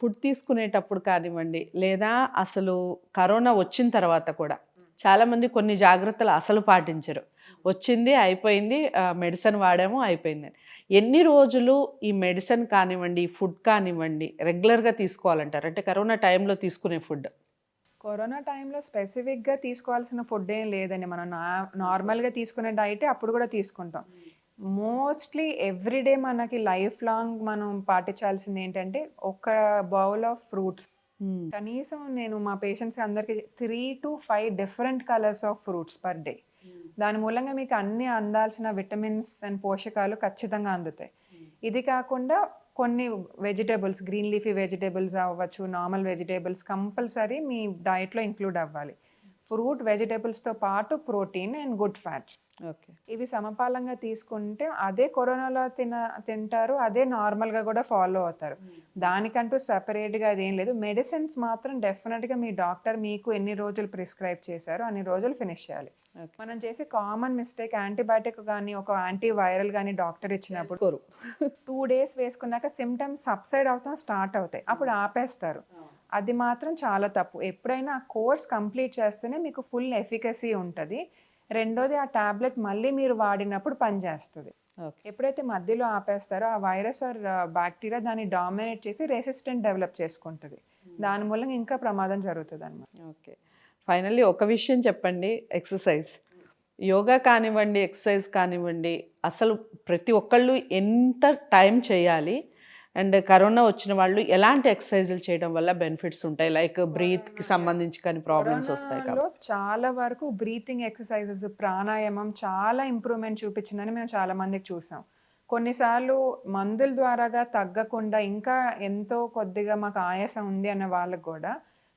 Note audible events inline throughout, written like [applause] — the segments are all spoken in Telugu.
ఫుడ్ తీసుకునేటప్పుడు కానివ్వండి లేదా అసలు కరోనా వచ్చిన తర్వాత కూడా చాలామంది కొన్ని జాగ్రత్తలు అసలు పాటించరు. వచ్చింది అయిపోయింది మెడిసిన్ వాడాము అయిపోయింది. ఎన్ని రోజులు ఈ మెడిసిన్ కానివ్వండి ఫుడ్ కానివ్వండి రెగ్యులర్గా తీసుకోవాలంటారు? అంటే కరోనా టైంలో తీసుకునే ఫుడ్. కరోనా టైంలో స్పెసిఫిక్గా తీసుకోవాల్సిన ఫుడ్ ఏం లేదండి. మనం నా నార్మల్గా తీసుకునే డైటే అప్పుడు కూడా తీసుకుంటాం. మోస్ట్లీ ఎవ్రీడే మనకి లైఫ్ లాంగ్ మనం పాటించాల్సింది ఏంటంటే ఒక బౌల్ ఆఫ్ ఫ్రూట్స్ కనీసం నేను మా పేషెంట్స్ అందరికి three to five different colours of fruits per day దాని మూలంగా మీకు అన్ని అందాల్సిన విటమిన్స్ అండ్ పోషకాలు ఖచ్చితంగా అందుతాయి. ఇది కాకుండా కొన్ని వెజిటేబుల్స్ గ్రీన్ లీఫీ వెజిటేబుల్స్ అవ్వచ్చు నార్మల్ వెజిటేబుల్స్ కంపల్సరీ మీ డైట్లో ఇంక్లూడ్ అవ్వాలి. ఫ్రూట్ వెజిటేబుల్స్తో పాటు protein and good fats. Okay. ఇవి సమపాలంగా తీసుకుంటే అదే కరోనాలో తిన తింటారు అదే నార్మల్గా కూడా ఫాలో అవుతారు. దానికంటూ సపరేట్గా అది లేదు. మెడిసిన్స్ మాత్రం డెఫినెట్గా మీ డాక్టర్ మీకు ఎన్ని రోజులు ప్రిస్క్రైబ్ చేశారో అన్ని రోజులు ఫినిష్ చేయాలి. మనం చేసే కామన్ మిస్టేక్ యాంటీబయాటిక్ కానీ ఒక యాంటీ వైరల్ కానీ డాక్టర్ ఇచ్చినప్పుడు టూ డేస్ [laughs] వేసుకున్నాక సిమ్టమ్స్ సబ్సైడ్ అవుతాం స్టార్ట్ అవుతాయి. అప్పుడు ఆపేస్తారు. అది మాత్రం చాలా తప్పు. ఎప్పుడైనా ఆ కోర్స్ కంప్లీట్ చేస్తేనే మీకు ఫుల్ ఎఫికసీ ఉంటుంది. రెండోది ఆ టాబ్లెట్ మళ్ళీ మీరు వాడినప్పుడు పనిచేస్తుంది ఓకే. ఎప్పుడైతే మధ్యలో ఆపేస్తారో ఆ వైరస్ ఆర్ బ్యాక్టీరియా దాన్ని డామినేట్ చేసి రెసిస్టెంట్ డెవలప్ చేసుకుంటుంది. దాని మూలంగా ఇంకా ప్రమాదం జరుగుతుంది అనమాట ఓకే. ఫైనల్లీ ఒక విషయం చెప్పండి ఎక్సర్సైజ్. యోగా కానివ్వండి ఎక్సర్సైజ్ కానివ్వండి అసలు ప్రతి ఒక్కళ్ళు ఎంత టైం చేయాలి అండ్ కరోనా వచ్చిన వాళ్ళు ఎలాంటి ఎక్సర్సైజులు చేయడం వల్ల బెనిఫిట్స్ ఉంటాయి? లైక్ బ్రీత్కి సంబంధించి కానీ ప్రాబ్లమ్స్ వస్తాయి చాలా వరకు బ్రీతింగ్ ఎక్సర్సైజెస్ ప్రాణాయామం చాలా ఇంప్రూవ్మెంట్ చూపించిందని మేము చాలా మందికి చూసాం. కొన్నిసార్లు మందుల ద్వారాగా తగ్గకుండా ఇంకా ఎంతో కొద్దిగా మాకు ఆయాసం ఉంది అన్న వాళ్ళకు కూడా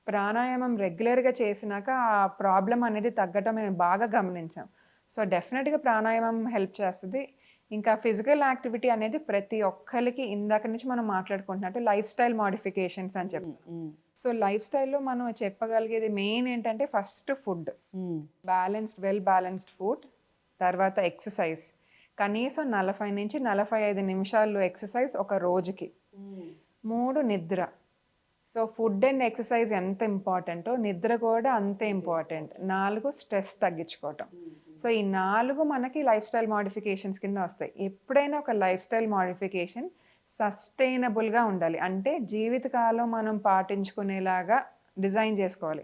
ప్రాణాయామం రెగ్యులర్గా చేసినాక ఆ ప్రాబ్లం అనేది తగ్గటం మేము బాగా గమనించాం. సో డెఫినెట్గా ప్రాణాయామం హెల్ప్ చేస్తుంది. ఇంకా ఫిజికల్ యాక్టివిటీ అనేది ప్రతి ఒక్కరికి ఇందాక నుంచి మనం మాట్లాడుకుంటున్నట్టు లైఫ్ స్టైల్ మాడిఫికేషన్స్ అని చెప్పి. సో లైఫ్ స్టైల్లో మనం చెప్పగలిగేది మెయిన్ ఏంటంటే first food. Balanced well balanced food తర్వాత ఎక్సర్సైజ్. కనీసం నలభై నుంచి నలభై ఐదు నిమిషాలు ఎక్సర్సైజ్ ఒక రోజుకి. మూడు నిద్ర. సో ఫుడ్ అండ్ ఎక్సర్సైజ్ ఎంత ఇంపార్టెంటో నిద్ర కూడా అంతే ఇంపార్టెంట్. నాలుగు స్ట్రెస్ తగ్గించుకోవటం. సో ఈ నాలుగు మనకి లైఫ్ స్టైల్ మాడిఫికేషన్స్ కింద వస్తాయి. ఎప్పుడైనా ఒక లైఫ్ స్టైల్ మాడిఫికేషన్ సస్టైనబుల్గా ఉండాలి. అంటే జీవితకాలం మనం పాటించుకునేలాగా డిజైన్ చేసుకోవాలి.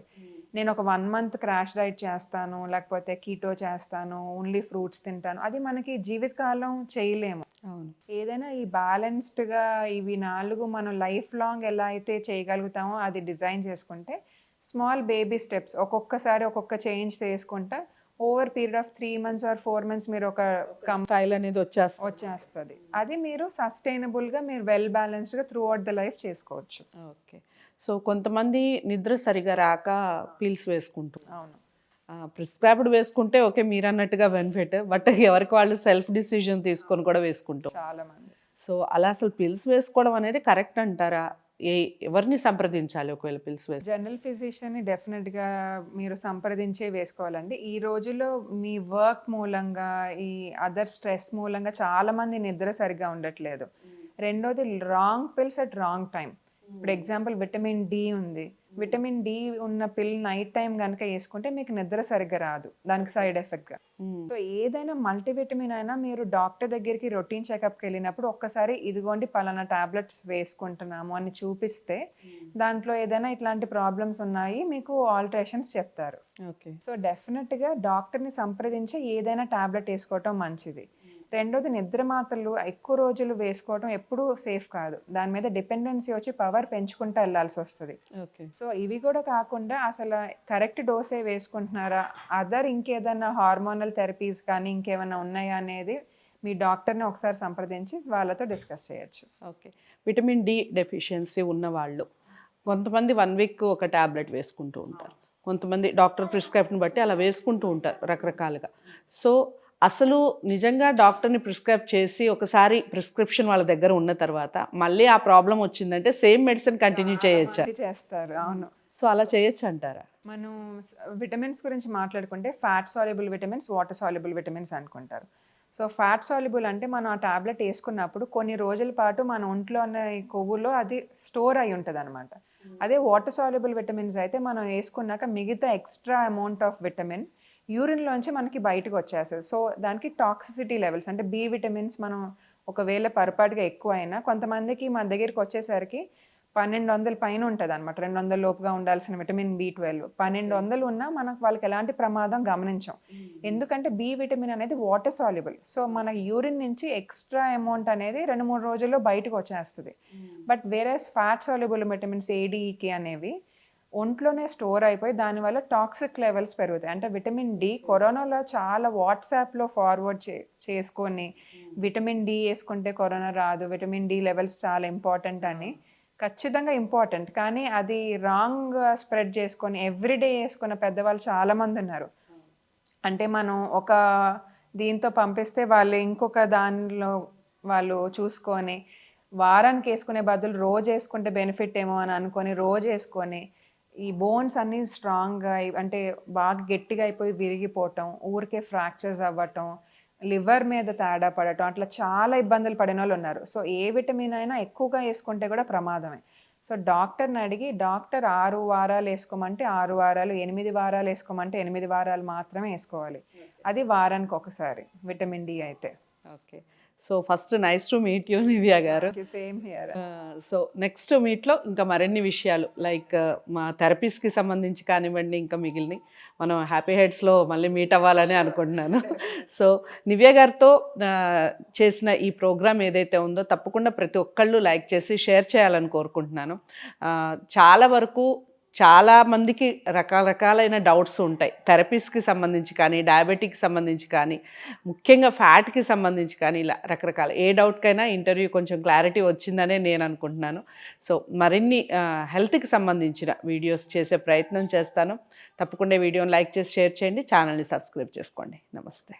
నేను ఒక వన్ మంత్ క్రాష్ డైట్ చేస్తాను లేకపోతే కీటో చేస్తాను ఓన్లీ ఫ్రూట్స్ తింటాను. అది మనకి జీవితకాలం చేయలేము. అవును. ఏదైనా ఈ బ్యాలెన్స్డ్గా ఇవి నాలుగు మనం లైఫ్ లాంగ్ ఎలా అయితే చేయగలుగుతామో అది డిజైన్ చేసుకుంటే స్మాల్ బేబీ స్టెప్స్ ఒక్కొక్కసారి ఒక్కొక్క చేంజ్ చేసుకుంటా over period of three months or four months మీరు ఒక స్టైల్ అనేది వచ్చేస్తుంది. వచ్చేస్తుంది. అది మీరు సస్టైనబుల్గా మీరు వెల్ బ్యాలెన్స్డ్గా త్రూ అవుట్ ద లైఫ్ చేసుకోవచ్చు. ఓకే సో కొంతమంది నిద్ర సరిగా రాక పీల్స్ వేసుకుంటారు అవును. ప్రిస్క్రైబ్డ్ వేసుకుంటే ఓకే మీరు అన్నట్టుగా బెనిఫిట్ బట్ ఎవరికి వాళ్ళు సెల్ఫ్ డిసిజన్ తీసుకొని కూడా వేసుకుంటాం. చాలా మంది. సో అలా అసలు పిల్స్ వేసుకోవడం అనేది కరెక్ట్ అంటారా? ఏ ఎవరిని సంప్రదించాలి ఒకవేళ పిల్స్ జనరల్ ఫిజిషియన్ని డెఫినెట్గా మీరు సంప్రదించే వేసుకోవాలండి. ఈ రోజుల్లో మీ వర్క్ మూలంగా ఈ అదర్ స్ట్రెస్ మూలంగా చాలా మంది నిద్ర సరిగ్గా ఉండట్లేదు. రెండోది wrong pills at wrong time ఇప్పుడు ఎగ్జాంపుల్ విటమిన్ డి ఉంది. విటమిన్ డి ఉన్న పిల్ నైట్ టైం కనుక వేసుకుంటే మీకు నిద్ర సరిగ్గా రాదు. దానికి సైడ్ ఎఫెక్ట్గా. సో ఏదైనా మల్టీవిటమిన్ అయినా మీరు డాక్టర్ దగ్గరికి రొటీన్ చెకప్కి వెళ్ళినప్పుడు ఒక్కసారి ఇదిగోండి పలానా టాబ్లెట్స్ వేసుకుంటున్నాము అని చూపిస్తే దాంట్లో ఏదైనా ఇట్లాంటి ప్రాబ్లమ్స్ ఉన్నాయి మీకు ఆల్టరేషన్స్ చెప్తారు. ఓకే. సో డెఫినెట్గా డాక్టర్ని సంప్రదించి ఏదైనా టాబ్లెట్ వేసుకోవటం మంచిది. రెండోది నిద్ర మాత్రలు ఎక్కువ రోజులు వేసుకోవడం ఎప్పుడూ సేఫ్ కాదు. దాని మీద డిపెండెన్సీ వచ్చి పవర్ పెంచుకుంటూ వెళ్ళాల్సి వస్తుంది. ఓకే. సో ఇవి కూడా కాకుండా అసలు కరెక్ట్ డోసే వేసుకుంటున్నారా? అదర్ ఇంకేదన్నా హార్మోనల్ థెరపీస్ కానీ ఇంకేమైనా ఉన్నాయా అనేది మీ డాక్టర్ని ఒకసారి సంప్రదించి వాళ్ళతో డిస్కస్ చేయొచ్చు. ఓకే. విటమిన్ డి డెఫిషియన్సీ ఉన్న వాళ్ళు కొంతమంది వన్ వీక్ ఒక టాబ్లెట్ వేసుకుంటూ ఉంటారు. కొంతమంది డాక్టర్ ప్రిస్క్రైబ్ని బట్టి అలా వేసుకుంటూ ఉంటారు రకరకాలుగా. సో అసలు నిజంగా డాక్టర్ని ప్రిస్క్రైబ్ చేసి ఒకసారి ప్రిస్క్రిప్షన్ వాళ్ళ దగ్గర ఉన్న తర్వాత మళ్ళీ ఆ ప్రాబ్లం వచ్చిందంటే సేమ్ మెడిసిన్ కంటిన్యూ చేయొచ్చా? చేస్తారు అవును. సో అలా చేయొచ్చు అంటారా? మనం విటమిన్స్ గురించి మాట్లాడుకుంటే fat soluble vitamins water soluble vitamins అనుకుంటారు. సో ఫ్యాట్ సాల్యుబుల్ అంటే మనం ఆ టాబ్లెట్ వేసుకున్నప్పుడు కొన్ని రోజుల పాటు మన ఒంట్లో ఉన్న ఈ కొవ్వులో అది స్టోర్ అయి ఉంటుంది అనమాట అదే వాటర్ సాల్యుబుల్ విటమిన్స్ అయితే మనం వేసుకున్నాక మిగతా ఎక్స్ట్రా అమౌంట్ ఆఫ్ విటమిన్ యూరిన్లోంచి మనకి బయటకు వచ్చేస్తుంది సో దానికి టాక్సిసిటీ లెవెల్స్ అంటే బి విటమిన్స్ మనం ఒకవేళ పొరపాటుగా ఎక్కువ అయినా కొంతమందికి మన దగ్గరికి వచ్చేసరికి పన్నెండు వందల పైన ఉంటుంది అనమాట రెండు వందల లోపుగా ఉండాల్సిన విటమిన్ బి ట్వెల్వ్ పన్నెండు వందలు ఉన్నా మనకు వాళ్ళకి ఎలాంటి ప్రమాదం గమనించాం. ఎందుకంటే బి విటమిన్ అనేది వాటర్ సాల్యుబుల్ సో మన యూరిన్ నుంచి ఎక్స్ట్రా అమౌంట్ అనేది రెండు మూడు రోజుల్లో బయటకు వచ్చేస్తుంది. బట్ వేరే ఫ్యాట్ సాల్యుబుల్ విటమిన్స్ ఏడీఈకే అనేవి ఒంట్లోనే స్టోర్ అయిపోయి దానివల్ల టాక్సిక్ లెవెల్స్ పెరుగుతాయి. అంటే విటమిన్ డి కరోనాలో చాలా వాట్సాప్లో ఫార్వర్డ్ చే చేసుకొని విటమిన్ డి వేసుకుంటే కరోనా రాదు విటమిన్ డి లెవెల్స్ చాలా ఇంపార్టెంట్ అని ఖచ్చితంగా ఇంపార్టెంట్. కానీ అది రాంగ్ స్ప్రెడ్ చేసుకొని ఎవ్రీడే వేసుకున్న పెద్దవాళ్ళు చాలామంది ఉన్నారు. అంటే మనం ఒక దీంతో పంపిస్తే వాళ్ళు ఇంకొక దానిలో వాళ్ళు చూసుకొని వారానికి వేసుకునే బదులు రోజు వేసుకుంటే బెనిఫిట్ ఏమో అని అనుకొని రోజు వేసుకొని ఈ బోన్స్ అన్నీ స్ట్రాంగ్గా అంటే బాగా గట్టిగా అయిపోయి విరిగిపోవటం ఊరికే ఫ్రాక్చర్స్ అవ్వటం లివర్ మీద తేడా పడటం అట్లా చాలా ఇబ్బందులు పడిన వాళ్ళు ఉన్నారు. సో ఏ విటమిన్ అయినా ఎక్కువగా వేసుకుంటే కూడా ప్రమాదమే. సో డాక్టర్ని అడిగి డాక్టర్ ఆరు వారాలు వేసుకోమంటే ఆరు వారాలు ఎనిమిది వారాలు వేసుకోమంటే ఎనిమిది వారాలు మాత్రమే వేసుకోవాలి. అది వారానికి ఒకసారి విటమిన్ డి అయితే. Okay so first nice to meet you Nivya garu. Same here so next మీట్లో ఇంకా మరిన్ని విషయాలు లైక్ మా థెరపీస్కి సంబంధించి కానివ్వండి ఇంకా మిగిలిన మనం హ్యాపీ హెడ్స్లో మళ్ళీ మీట్ అవ్వాలని అనుకుంటున్నాను. [laughs] సో నివ్య గారితో చేసిన ఈ ప్రోగ్రామ్ ఏదైతే ఉందో తప్పకుండా ప్రతి ఒక్కళ్ళు లైక్ చేసి షేర్ చేయాలని కోరుకుంటున్నాను. చాలా వరకు చాలా మందికి రకరకాలైన డౌట్స్ ఉంటాయి. థెరపీస్కి సంబంధించి కానీ డయాబెటిక్కి సంబంధించి కానీ ముఖ్యంగా ఫ్యాట్కి సంబంధించి కానీ ఇలా రకరకాల ఏ డౌట్కైనా ఇంటర్వ్యూ కొంచెం క్లారిటీ వచ్చిందనే నేను అనుకుంటున్నాను. సో మరిన్ని హెల్త్కి సంబంధించిన వీడియోస్ చేసే ప్రయత్నం చేస్తాను. తప్పకుండా వీడియోని లైక్ చేసి షేర్ చేయండి. ఛానల్ని సబ్స్క్రైబ్ చేసుకోండి. నమస్తే.